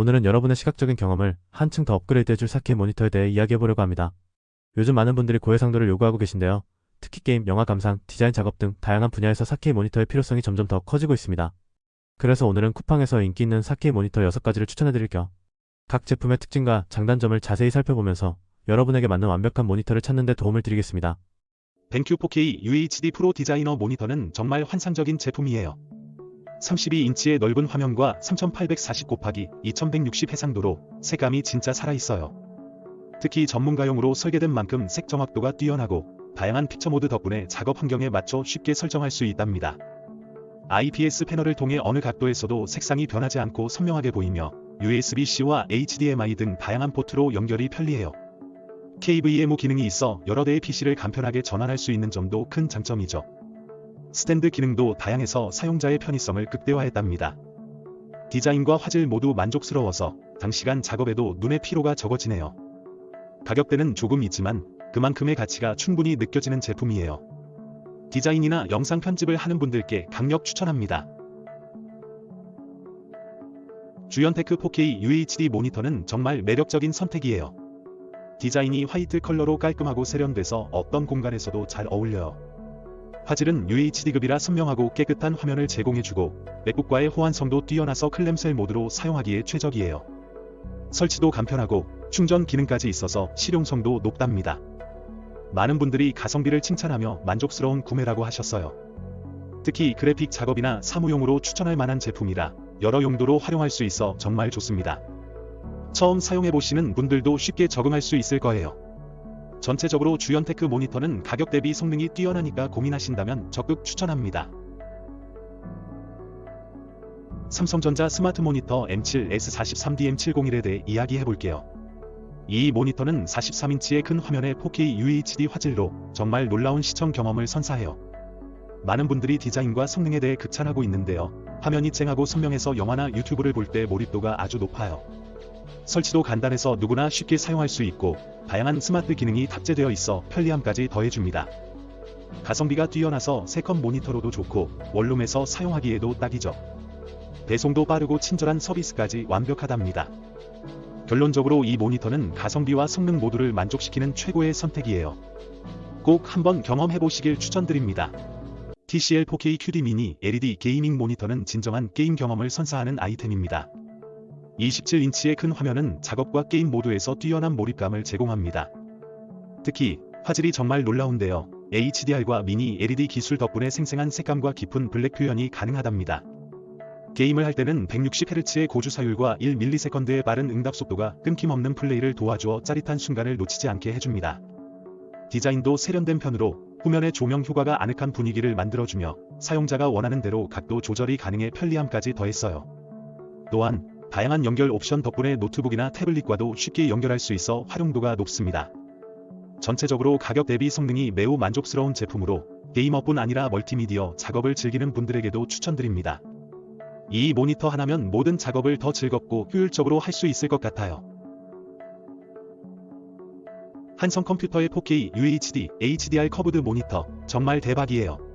오늘은 여러분의 시각적인 경험을 한층 더 업그레이드해줄 4K 모니터에 대해 이야기해보려고 합니다. 요즘 많은 분들이 고해상도를 요구하고 계신데요. 특히 게임, 영화 감상, 디자인 작업 등 다양한 분야에서 4K 모니터의 필요성이 점점 더 커지고 있습니다. 그래서 오늘은 쿠팡에서 인기 있는 4K 모니터 6가지를 추천해드릴게요. 각 제품의 특징과 장단점을 자세히 살펴보면서 여러분에게 맞는 완벽한 모니터를 찾는 데 도움을 드리겠습니다. 벤큐 4K UHD 프로 디자이너 모니터는 정말 환상적인 제품이에요. 32인치의 넓은 화면과 3840 곱하기 2160 해상도로 색감이 진짜 살아있어요. 특히 전문가용으로 설계된 만큼 색 정확도가 뛰어나고 다양한 픽처 모드 덕분에 작업 환경에 맞춰 쉽게 설정할 수 있답니다. IPS 패널을 통해 어느 각도에서도 색상이 변하지 않고 선명하게 보이며 USB-C와 HDMI 등 다양한 포트로 연결이 편리해요. KVMO 기능이 있어 여러 대의 PC를 간편하게 전환할 수 있는 점도 큰 장점이죠. 스탠드 기능도 다양해서 사용자의 편의성을 극대화했답니다. 디자인과 화질 모두 만족스러워서 장시간 작업에도 눈의 피로가 적어지네요. 가격대는 조금 있지만 그만큼의 가치가 충분히 느껴지는 제품이에요. 디자인이나 영상 편집을 하는 분들께 강력 추천합니다. 주연테크 4K UHD 모니터는 정말 매력적인 선택이에요. 디자인이 화이트 컬러로 깔끔하고 세련돼서 어떤 공간에서도 잘 어울려요. 화질은 UHD급이라 선명하고 깨끗한 화면을 제공해주고 맥북과의 호환성도 뛰어나서 클램셀 모드로 사용하기에 최적이에요. 설치도 간편하고 충전 기능까지 있어서 실용성도 높답니다. 많은 분들이 가성비를 칭찬하며 만족스러운 구매라고 하셨어요. 특히 그래픽 작업이나 사무용으로 추천할 만한 제품이라 여러 용도로 활용할 수 있어 정말 좋습니다. 처음 사용해보시는 분들도 쉽게 적응할 수 있을 거예요. 전체적으로 주연 테크 모니터는 가격 대비 성능이 뛰어나니까 고민하신다면 적극 추천합니다. 삼성전자 스마트 모니터 M7S43DM701에 대해 이야기해볼게요. 이 모니터는 43인치의 큰 화면에 4K UHD 화질로 정말 놀라운 시청 경험을 선사해요. 많은 분들이 디자인과 성능에 대해 극찬하고 있는데요. 화면이 쨍하고 선명해서 영화나 유튜브를 볼 때 몰입도가 아주 높아요. 설치도 간단해서 누구나 쉽게 사용할 수 있고 다양한 스마트 기능이 탑재되어 있어 편리함까지 더해줍니다. 가성비가 뛰어나서 세컨 모니터로도 좋고 원룸에서 사용하기에도 딱이죠. 배송도 빠르고 친절한 서비스까지 완벽하답니다. 결론적으로 이 모니터는 가성비와 성능 모두를 만족시키는 최고의 선택이에요. 꼭 한번 경험해보시길 추천드립니다. TCL 4K QD 미니 LED 게이밍 모니터는 진정한 게임 경험을 선사하는 아이템입니다. 27인치의 큰 화면은 작업과 게임 모두에서 뛰어난 몰입감을 제공합니다. 특히 화질이 정말 놀라운데요. HDR과 미니 LED 기술 덕분에 생생한 색감과 깊은 블랙 표현이 가능하답니다. 게임을 할 때는 160Hz의 고주 사율과 1ms의 빠른 응답 속도가 끊김없는 플레이를 도와주어 짜릿한 순간을 놓치지 않게 해줍니다. 디자인도 세련된 편으로 후면의 조명 효과가 아늑한 분위기를 만들어주며 사용자가 원하는 대로 각도 조절이 가능해 편리함까지 더했어요. 또한 다양한 연결 옵션 덕분에 노트북이나 태블릿과도 쉽게 연결할 수 있어 활용도가 높습니다. 전체적으로 가격 대비 성능이 매우 만족스러운 제품으로 게이머뿐 아니라 멀티미디어 작업을 즐기는 분들에게도 추천드립니다. 이 모니터 하나면 모든 작업을 더 즐겁고 효율적으로 할 수 있을 것 같아요. 한성 컴퓨터의 4K UHD HDR 커브드 모니터 정말 대박이에요.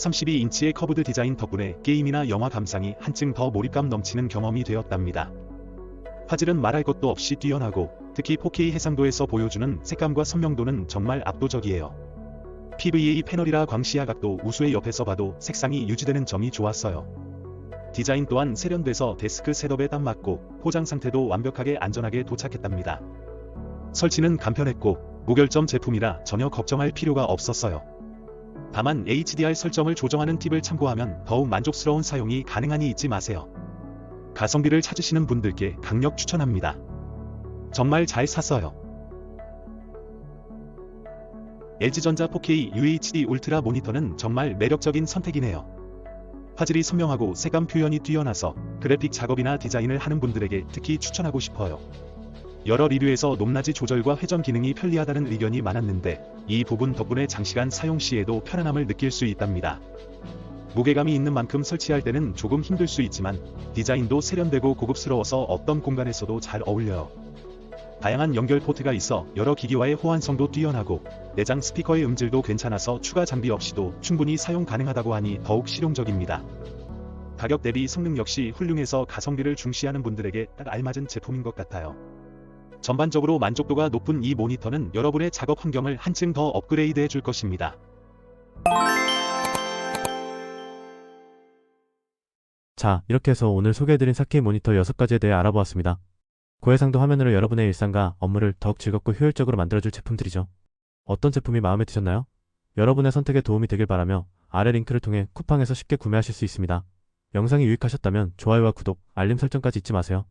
32인치의 커브드 디자인 덕분에 게임이나 영화 감상이 한층 더 몰입감 넘치는 경험이 되었답니다. 화질은 말할 것도 없이 뛰어나고 특히 4K 해상도에서 보여주는 색감과 선명도는 정말 압도적이에요. PVA 패널이라 광시야 각도 우수의 옆에서 봐도 색상이 유지되는 점이 좋았어요. 디자인 또한 세련돼서 데스크 셋업에 딱 맞고 포장 상태도 완벽하게 안전하게 도착했답니다. 설치는 간편했고 무결점 제품이라 전혀 걱정할 필요가 없었어요. 다만 HDR 설정을 조정하는 팁을 참고하면 더욱 만족스러운 사용이 가능하니 잊지 마세요. 가성비를 찾으시는 분들께 강력 추천합니다. 정말 잘 샀어요. LG전자 4K UHD 울트라 모니터는 정말 매력적인 선택이네요. 화질이 선명하고 색감 표현이 뛰어나서 그래픽 작업이나 디자인을 하는 분들에게 특히 추천하고 싶어요. 여러 리뷰에서 높낮이 조절과 회전 기능이 편리하다는 의견이 많았는데 이 부분 덕분에 장시간 사용 시에도 편안함을 느낄 수 있답니다. 무게감이 있는 만큼 설치할 때는 조금 힘들 수 있지만 디자인도 세련되고 고급스러워서 어떤 공간에서도 잘 어울려요. 다양한 연결 포트가 있어 여러 기기와의 호환성도 뛰어나고 내장 스피커의 음질도 괜찮아서 추가 장비 없이도 충분히 사용 가능하다고 하니 더욱 실용적입니다. 가격 대비 성능 역시 훌륭해서 가성비를 중시하는 분들에게 딱 알맞은 제품인 것 같아요. 전반적으로 만족도가 높은 이 모니터는 여러분의 작업 환경을 한층 더 업그레이드 해줄 것입니다. 자, 이렇게 해서 오늘 소개해드린 4K 모니터 6가지에 대해 알아보았습니다. 고해상도 화면으로 여러분의 일상과 업무를 더욱 즐겁고 효율적으로 만들어줄 제품들이죠. 어떤 제품이 마음에 드셨나요? 여러분의 선택에 도움이 되길 바라며 아래 링크를 통해 쿠팡에서 쉽게 구매하실 수 있습니다. 영상이 유익하셨다면 좋아요와 구독, 알림 설정까지 잊지 마세요.